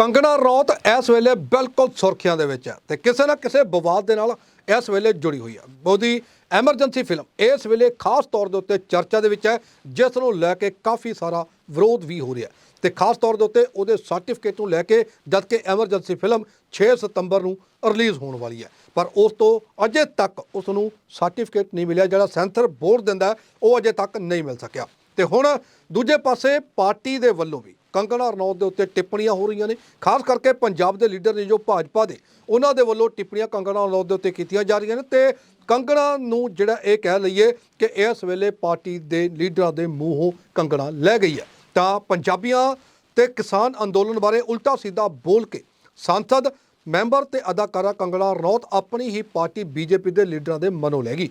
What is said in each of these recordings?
ਕੰਗਣਾ ਰੌਤ ਇਸ ਵੇਲੇ ਬਿਲਕੁਲ ਸੁਰਖੀਆਂ ਦੇ ਵਿੱਚ ਹੈ ਤੇ ਕਿਸੇ ਨਾ ਕਿਸੇ ਵਿਵਾਦ ਦੇ ਨਾਲ ਇਸ ਵੇਲੇ ਜੁੜੀ ਹੋਈ ਹੈ। ਉਹਦੀ ਐਮਰਜੈਂਸੀ ਫਿਲਮ ਇਸ ਵੇਲੇ ਖਾਸ ਤੌਰ ਦੇ ਉੱਤੇ ਚਰਚਾ ਦੇ ਵਿੱਚ ਹੈ, ਜਿਸ ਨੂੰ ਲੈ ਕੇ ਕਾਫੀ ਸਾਰਾ ਵਿਰੋਧ ਵੀ ਹੋ ਰਿਹਾ ਹੈ। ਤੇ ਖਾਸ ਤੌਰ ਦੇ ਉੱਤੇ ਉਹਦੇ ਸਰਟੀਫਿਕੇਟ ਨੂੰ ਲੈ ਕੇ ਜਦ ਕਿ ਐਮਰਜੈਂਸੀ ਫਿਲਮ 6 ਸਤੰਬਰ ਨੂੰ ਰਿਲੀਜ਼ ਹੋਣ ਵਾਲੀ ਹੈ। ਪਰ ਉਸ ਤੋਂ ਅਜੇ ਤੱਕ ਉਸ ਨੂੰ ਸਰਟੀਫਿਕੇਟ ਨਹੀਂ ਮਿਲਿਆ, ਜਿਹੜਾ ਸੈਂਸਰ ਬੋਰਡ ਦਿੰਦਾ ਉਹ ਅਜੇ ਤੱਕ ਨਹੀਂ ਮਿਲ ਸਕਿਆ। ਤੇ ਹੁਣ ਦੂਜੇ ਪਾਸੇ ਪਾਰਟੀ ਦੇ ਵੱਲੋਂ ਵੀ ਕੰਗਣਾ ਰਣੌਤ ਦੇ ਉੱਤੇ ਟਿੱਪਣੀਆਂ ਹੋ ਰਹੀਆਂ ਨੇ। ਖਾਸ ਕਰਕੇ ਪੰਜਾਬ ਦੇ ਲੀਡਰ ਨੇ ਜੋ ਭਾਜਪਾ ਦੇ, ਉਹਨਾਂ ਦੇ ਵੱਲੋਂ ਟਿੱਪਣੀਆਂ ਕੰਗਣਾ ਰਣੌਤ ਦੇ ਉੱਤੇ ਕੀਤੀਆਂ ਜਾ ਰਹੀਆਂ ਨੇ ਤੇ ਕੰਗਣਾ ਨੂੰ ਜਿਹੜਾ ਇਹ ਕਹਿ ਲਈਏ ਕਿ ਇਸ ਵੇਲੇ ਪਾਰਟੀ ਦੇ ਲੀਡਰਾਂ ਦੇ ਮੂੰਹੋਂ ਕੰਗਣਾ ਲੈ ਗਈ ਹੈ। ਤਾਂ ਪੰਜਾਬੀਆਂ ਤੇ ਕਿਸਾਨ ਅੰਦੋਲਨ ਬਾਰੇ ਉਲਟਾ ਸਿੱਧਾ ਬੋਲ ਕੇ ਸੰਸਦ, ਮੈਂਬਰ ਤੇ ਅਦਾਕਾਰਾ ਕੰਗਣਾ ਰਣੌਤ ਆਪਣੀ ਹੀ ਪਾਰਟੀ ਬੀਜੇਪੀ ਦੇ ਲੀਡਰਾਂ ਦੇ ਮਨੋਂ ਲੈ ਗਈ।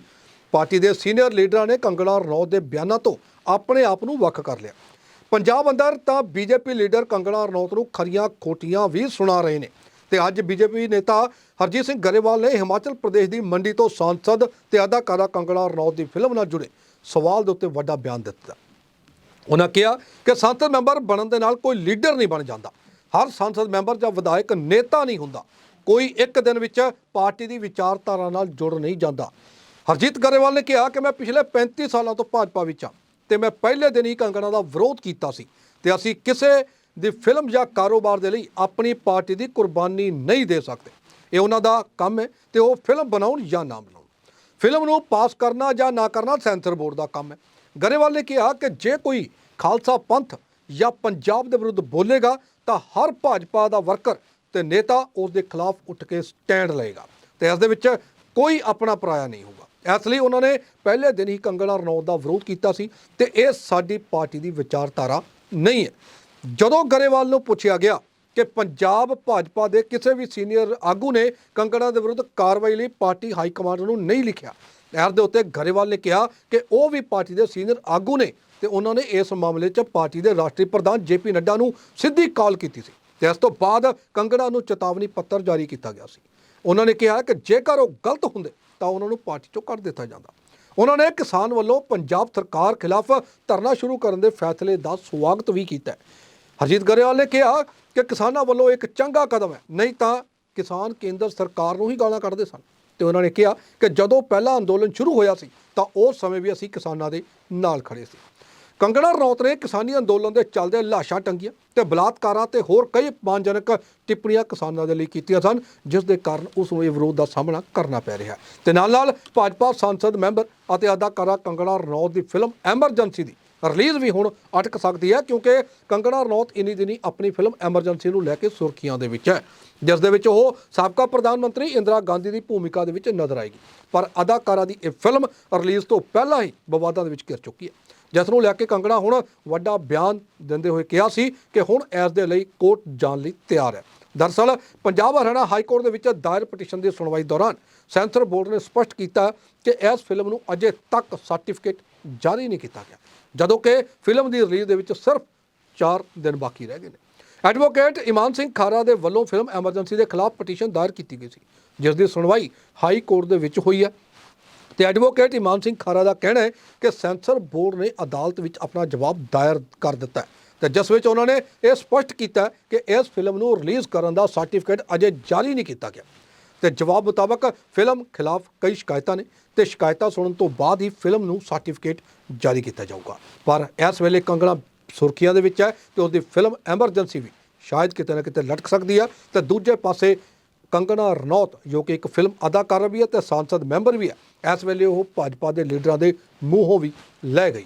ਪਾਰਟੀ ਦੇ ਸੀਨੀਅਰ ਲੀਡਰਾਂ ਨੇ ਕੰਗਣਾ ਰਣੌਤ ਦੇ ਬਿਆਨਾਂ ਤੋਂ ਆਪਣੇ ਆਪ ਨੂੰ ਵੱਖ ਕਰ ਲਿਆ। ਪੰਜਾਬ ਅੰਦਰ ਤਾਂ ਬੀਜੇਪੀ ਲੀਡਰ ਕੰਗਣਾ ਰਣੌਤ ਨੂੰ ਖਰੀਆਂ ਖੋਟੀਆਂ ਵੀ ਸੁਣਾ ਰਹੇ ਨੇ। ਤੇ ਅੱਜ ਬੀਜੇਪੀ ਨੇਤਾ ਹਰਜੀਤ ਸਿੰਘ ਗਰੇਵਾਲ ਨੇ ਹਿਮਾਚਲ ਪ੍ਰਦੇਸ਼ ਦੀ ਮੰਡੀ ਤੋਂ ਸਾਂਸਦ ਤੇ ਅਦਾਕਾਰਾ ਕੰਗਣਾ ਰਣੌਤ ਦੀ ਫਿਲਮ ਨਾਲ ਜੁੜੇ ਸਵਾਲ ਦੇ ਉੱਤੇ ਵੱਡਾ ਬਿਆਨ ਦਿੱਤਾ। ਉਹਨਾਂ ਕਿਹਾ ਕਿ ਸੰਸਦ ਮੈਂਬਰ ਬਣਨ ਦੇ ਨਾਲ ਕੋਈ ਲੀਡਰ ਨਹੀਂ ਬਣ ਜਾਂਦਾ। ਹਰ ਸੰਸਦ ਮੈਂਬਰ ਜਾਂ ਵਿਧਾਇਕ ਨੇਤਾ ਨਹੀਂ ਹੁੰਦਾ। ਕੋਈ ਇੱਕ ਦਿਨ ਵਿੱਚ ਪਾਰਟੀ ਦੀ ਵਿਚਾਰਧਾਰਾ ਨਾਲ ਜੁੜ ਨਹੀਂ ਜਾਂਦਾ। ਹਰਜੀਤ ਗਰੇਵਾਲ ਨੇ ਕਿਹਾ ਕਿ ਮੈਂ ਪਿਛਲੇ 35 ਸਾਲਾਂ ਤੋਂ ਭਾਜਪਾ ਵਿੱਚ ਹਾਂ। ਤੇ ਮੈਂ ਪਹਿਲੇ ਦਿਨ ਹੀ ਕੰਗਣਾ ਦਾ ਵਿਰੋਧ ਕੀਤਾ ਸੀ ਤੇ ਅਸੀਂ ਕਿਸੇ ਦੀ ਫਿਲਮ ਜਾਂ ਕਾਰੋਬਾਰ ਦੇ ਲਈ ਆਪਣੀ ਪਾਰਟੀ ਦੀ ਕੁਰਬਾਨੀ ਨਹੀਂ ਦੇ ਸਕਦੇ। ਇਹ ਉਹਨਾਂ ਦਾ ਕੰਮ ਹੈ ਤੇ ਉਹ ਫਿਲਮ ਬਣਾਉਣ ਜਾਂ ਨਾ ਬਣਾਉਣ। ਫਿਲਮ ਨੂੰ ਪਾਸ ਕਰਨਾ ਜਾਂ ਨਾ ਕਰਨਾ ਸੈਂਸਰ ਬੋਰਡ ਦਾ ਕੰਮ ਹੈ। ਗਰੇਵਾਲ ਨੇ ਕਿਹਾ ਕਿ ਜੇ ਕੋਈ ਖਾਲਸਾ ਪੰਥ ਜਾਂ ਪੰਜਾਬ ਦੇ ਵਿਰੁੱਧ ਬੋਲੇਗਾ ਤਾਂ ਹਰ ਭਾਜਪਾ ਦਾ ਵਰਕਰ ਤੇ ਨੇਤਾ ਉਸ ਦੇ ਖਿਲਾਫ ਉੱਠ ਕੇ ਸਟੈਂਡ ਲਏਗਾ ਤੇ ਇਸ ਦੇ ਵਿੱਚ ਕੋਈ ਆਪਣਾ ਪਰਾਇਆ ਨਹੀਂ ਹੋਊਗਾ। ਇਸ ਲਈ ਉਹਨਾਂ ਨੇ ਪਹਿਲੇ ਦਿਨ ਹੀ ਕੰਗਣਾ ਰਣੌਤ ਦਾ ਵਿਰੋਧ ਕੀਤਾ ਸੀ ਤੇ ਇਹ ਸਾਡੀ ਪਾਰਟੀ ਦੀ ਵਿਚਾਰਧਾਰਾ ਨਹੀਂ ਹੈ। ਜਦੋਂ ਗਰੇਵਾਲ ਨੂੰ ਪੁੱਛਿਆ ਗਿਆ ਕਿ ਪੰਜਾਬ ਭਾਜਪਾ ਦੇ ਕਿਸੇ ਵੀ ਸੀਨੀਅਰ ਆਗੂ ਨੇ ਕੰਗਣਾ ਦੇ ਵਿਰੁੱਧ ਕਾਰਵਾਈ ਲਈ ਪਾਰਟੀ ਹਾਈ ਕਮਾਂਡ ਨੂੰ ਨਹੀਂ ਲਿਖਿਆ ਐਰ ਦੇ ਉੱਤੇ ਗਰੇਵਾਲ ਨੇ ਕਿਹਾ ਕਿ ਉਹ ਵੀ ਪਾਰਟੀ ਦੇ ਸੀਨੀਅਰ ਆਗੂ ਨੇ ਤੇ ਉਹਨਾਂ ਨੇ ਇਸ ਮਾਮਲੇ 'ਚ ਪਾਰਟੀ ਦੇ ਰਾਸ਼ਟਰੀ ਪ੍ਰਧਾਨ ਜੇਪੀ ਨੱਡਾ ਨੂੰ ਸਿੱਧੀ ਕਾਲ ਕੀਤੀ ਸੀ ਤੇ ਇਸ ਤੋਂ ਬਾਅਦ ਕੰਗਣਾ ਨੂੰ ਚੇਤਾਵਨੀ ਪੱਤਰ ਜਾਰੀ ਕੀਤਾ ਗਿਆ ਸੀ। ਉਹਨਾਂ ਨੇ ਕਿਹਾ ਕਿ ਜੇਕਰ ਉਹ ਗਲਤ ਹੁੰਦੇ ਤਾਂ ਉਹਨਾਂ ਨੂੰ ਪਾਰਟੀ ਚੋਂ ਕੱਢ ਦਿੱਤਾ ਜਾਂਦਾ। ਉਹਨਾਂ ਨੇ ਕਿਸਾਨ ਵੱਲੋਂ ਪੰਜਾਬ ਸਰਕਾਰ ਖਿਲਾਫ ਧਰਨਾ ਸ਼ੁਰੂ ਕਰਨ ਦੇ ਫੈਸਲੇ ਦਾ ਸਵਾਗਤ ਵੀ ਕੀਤਾ ਹੈ। ਹਰਜੀਤ ਗਰੇਵਾਲ ਨੇ ਕਿਹਾ ਕਿ ਕਿਸਾਨਾਂ ਵੱਲੋਂ ਇੱਕ ਚੰਗਾ ਕਦਮ ਹੈ, ਨਹੀਂ ਤਾਂ ਕਿਸਾਨ ਕੇਂਦਰ ਸਰਕਾਰ ਨੂੰ ਹੀ ਗਾਲਾਂ ਕੱਢਦੇ ਸਨ। ਤੇ ਉਹਨਾਂ ਨੇ ਕਿਹਾ ਕਿ ਜਦੋਂ ਪਹਿਲਾ ਅੰਦੋਲਨ ਸ਼ੁਰੂ ਹੋਇਆ ਸੀ, ਤਾਂ ਉਸ ਸਮੇਂ ਵੀ ਅਸੀਂ ਕਿਸਾਨਾਂ ਦੇ ਨਾਲ ਖੜੇ ਸੀ। ਕੰਗਣਾ ਰੌਤ ਨੇ ਕਿਸਾਨੀ ਅੰਦੋਲਨ ਦੇ ਚੱਲਦੇ ਲਾਸ਼ਾਂ ਟੰਗੀਆਂ ਤੇ ਬਲਾਤਕਾਰਾਂ ਤੇ ਹੋਰ ਕਈ ਅਪਮਾਨਜਨਕ ਟਿੱਪਣੀਆਂ ਕਿਸਾਨਾਂ ਦੇ ਲਈ ਕੀਤੀਆਂ ਸਨ, ਜਿਸ ਦੇ ਕਾਰਨ ਉਸ ਨੂੰ ਇਹ ਵਿਰੋਧ ਦਾ ਸਾਹਮਣਾ ਕਰਨਾ ਪੈ ਰਿਹਾ ਹੈ। ਤੇ ਨਾਲ ਨਾਲ ਭਾਜਪਾ ਸੰਸਦ ਮੈਂਬਰ ਅਤੇ ਅਦਾਕਾਰਾ ਕੰਗਣਾ ਰੌਤ ਦੀ ਫਿਲਮ ਐਮਰਜੈਂਸੀ ਦੀ ਰਿਲੀਜ਼ ਵੀ ਹੁਣ ਅਟਕ ਸਕਦੀ ਹੈ, ਕਿਉਂਕਿ ਕੰਗਣਾ ਰਣੌਤ ਇਨੀ ਦਿਨੀ ਆਪਣੀ ਫਿਲਮ ਐਮਰਜੈਂਸੀ ਨੂੰ ਲੈ ਕੇ ਸੁਰਖੀਆਂ ਦੇ ਵਿੱਚ ਹੈ, ਜਿਸ ਦੇ ਵਿੱਚ ਉਹ ਸਾਬਕਾ ਪ੍ਰਧਾਨ ਮੰਤਰੀ ਇੰਦਰਾ ਗਾਂਧੀ ਦੀ ਭੂਮਿਕਾ ਦੇ ਵਿੱਚ ਨਜ਼ਰ ਆਏਗੀ। ਪਰ ਅਦਾਕਾਰਾ ਦੀ ਇਹ ਫਿਲਮ ਰਿਲੀਜ਼ ਤੋਂ ਪਹਿਲਾਂ ਹੀ ਵਿਵਾਦਾਂ ਦੇ ਵਿੱਚ ਘਿਰ ਚੁੱਕੀ ਹੈ। ਜਿਸ ਨੂੰ ਲੈ ਕੇ ਕੰਗਣਾ ਹੁਣ ਵੱਡਾ ਬਿਆਨ ਦਿੰਦੇ ਹੋਏ ਕਿਹਾ ਸੀ ਕਿ ਹੁਣ ਇਸ ਦੇ ਲਈ ਕੋਰਟ ਜਾਣ ਲਈ ਤਿਆਰ ਹੈ। ਦਰਅਸਲ ਪੰਜਾਬ ਹਰਿਆਣਾ ਹਾਈ ਕੋਰਟ ਦੇ ਵਿੱਚ ਦਾਇਰ ਪਟੀਸ਼ਨ ਦੀ ਸੁਣਵਾਈ ਦੌਰਾਨ ਸੈਂਸਰ ਬੋਰਡ ਨੇ ਸਪਸ਼ਟ ਕੀਤਾ ਕਿ ਇਸ ਫਿਲਮ ਨੂੰ ਅਜੇ ਤੱਕ ਸਰਟੀਫਿਕੇਟ ਜਾਰੀ ਨਹੀਂ ਕੀਤਾ ਗਿਆ, ਜਦੋਂ ਕਿ ਫਿਲਮ ਦੀ ਰਿਲੀਜ਼ ਦੇ ਵਿੱਚ ਸਿਰਫ 4 ਦਿਨ ਬਾਕੀ ਰਹਿ ਗਏ ਨੇ। ਐਡਵੋਕੇਟ ਇਮਾਨ ਸਿੰਘ ਖਾਰਾ ਦੇ ਵੱਲੋਂ ਫਿਲਮ ਐਮਰਜੈਂਸੀ ਦੇ ਖਿਲਾਫ ਪਟੀਸ਼ਨ ਦਾਇਰ ਕੀਤੀ ਗਈ ਸੀ, ਜਿਸ ਦੀ ਸੁਣਵਾਈ ਹਾਈ ਕੋਰਟ ਦੇ ਵਿੱਚ ਹੋਈ ਹੈ। ਤੇ ਐਡਵੋਕੇਟ ਇਮਾਨ ਸਿੰਘ ਖਾਰਾ ਦਾ ਕਹਿਣਾ ਹੈ ਕਿ ਸੈਂਸਰ ਬੋਰਡ ਨੇ ਅਦਾਲਤ ਵਿੱਚ ਆਪਣਾ ਜਵਾਬ ਦਾਇਰ ਕਰ ਦਿੱਤਾ ਹੈ। ਤੇ ਜਿਸ ਵਿੱਚ ਉਹਨਾਂ ਨੇ ਇਹ ਸਪਸ਼ਟ ਕੀਤਾ ਕਿ ਇਸ ਫਿਲਮ ਨੂੰ ਰਿਲੀਜ਼ ਕਰਨ ਦਾ ਸਰਟੀਫਿਕੇਟ ਅਜੇ ਜਾਰੀ ਨਹੀਂ ਕੀਤਾ ਗਿਆ। ਤੇ ਜਵਾਬ ਮੁਤਾਬਕ ਫਿਲਮ ਖਿਲਾਫ ਕਈ ਸ਼ਿਕਾਇਤਾਂ ਨੇ ਤੇ ਸ਼ਿਕਾਇਤਾਂ ਸੁਣਨ ਤੋਂ ਬਾਅਦ ਹੀ ਫਿਲਮ ਨੂੰ ਸਰਟੀਫਿਕੇਟ ਜਾਰੀ ਕੀਤਾ ਜਾਊਗਾ। ਪਰ ਇਸ ਵੇਲੇ ਕੰਗਣਾ ਸੁਰਖੀਆਂ ਦੇ ਵਿੱਚ ਹੈ ਤੇ ਉਹਦੀ ਫਿਲਮ ਐਮਰਜੈਂਸੀ ਵੀ ਸ਼ਾਇਦ ਕਿਤੇ ਨਾ ਕਿਤੇ ਲਟਕ ਸਕਦੀ ਹੈ। ਤੇ ਦੂਜੇ ਪਾਸੇ ਕੰਗਣਾ ਰਣੌਤ ਜੋ ਕਿ ਇੱਕ ਫਿਲਮ ਅਦਾਕਾਰ ਵੀ ਹੈ ਤੇ ਸੰਸਦ ਮੈਂਬਰ ਵੀ ਹੈ ਇਸ ਵੇਲੇ ਉਹ ਭਾਜਪਾ ਦੇ ਲੀਡਰਾਂ ਦੇ ਮੂੰਹੋਂ ਵੀ ਲੈ ਗਈ।